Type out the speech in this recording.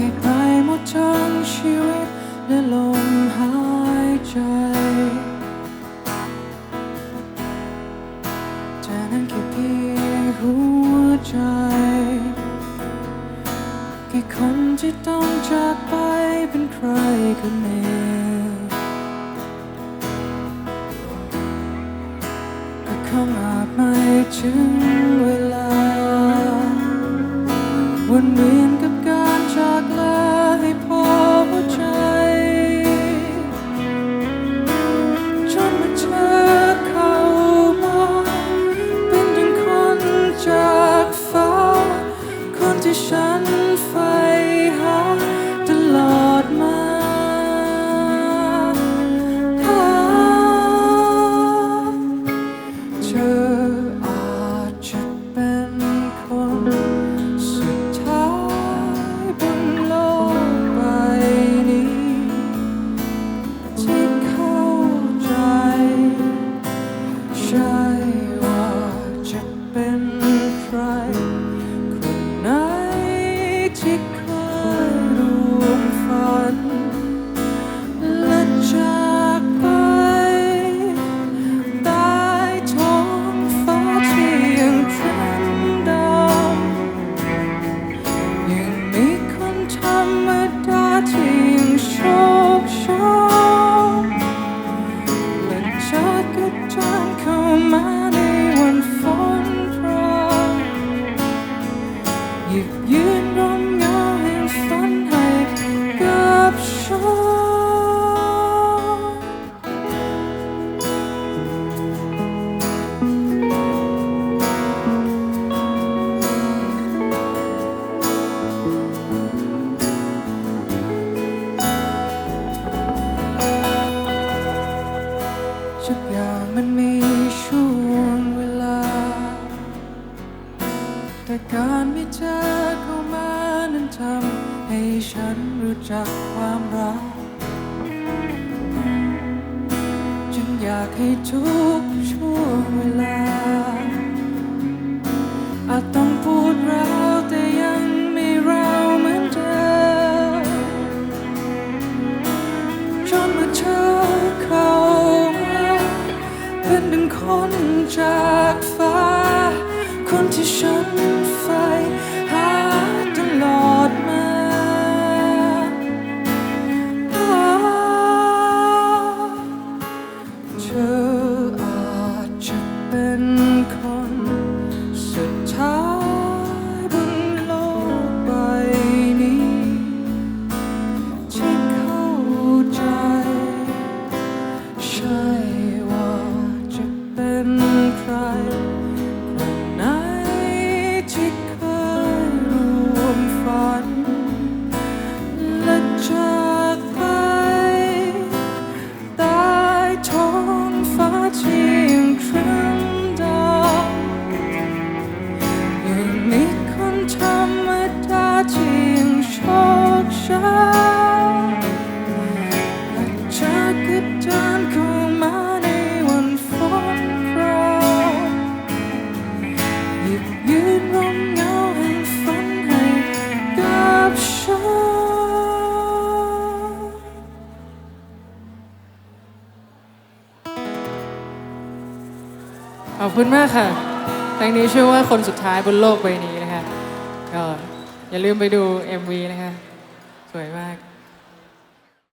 ให้ไปหมดทั้งชีวิตและลมหายใจเธอนั้นแค่เพียงหัวใจแค่คนที่ต้องจากไปเป็นใครคนหน่ก็คงอาจไม่ถึงเวลาวนเวียน ที่ฉันฝัน แต่การไม่เจอเข้ามานั้นทำให้ฉันรู้จักความรัก จึงอยากให้ทุกช่วงเวลา อาจต้องพูดรัก คนสุดท้ายบนโลกใบนี้ ที่เข้าใจ ใช่ว่าจะเป็นใครคนไหนที่เคยรวมฝัน และจากไปใต้ท้องฟ้ คชัยและจากกระดานเข้ามาในวันฝนโปรยหยิบยืนร่มเงาแห่งฝันให้กับฉันขอบคุณมากค่ะเพลงนี้ชื่อว่าคนสุดท้ายบนโลกใบนี้นะคะก็อย่าลืมไปดู MV นะคะ สวยมาก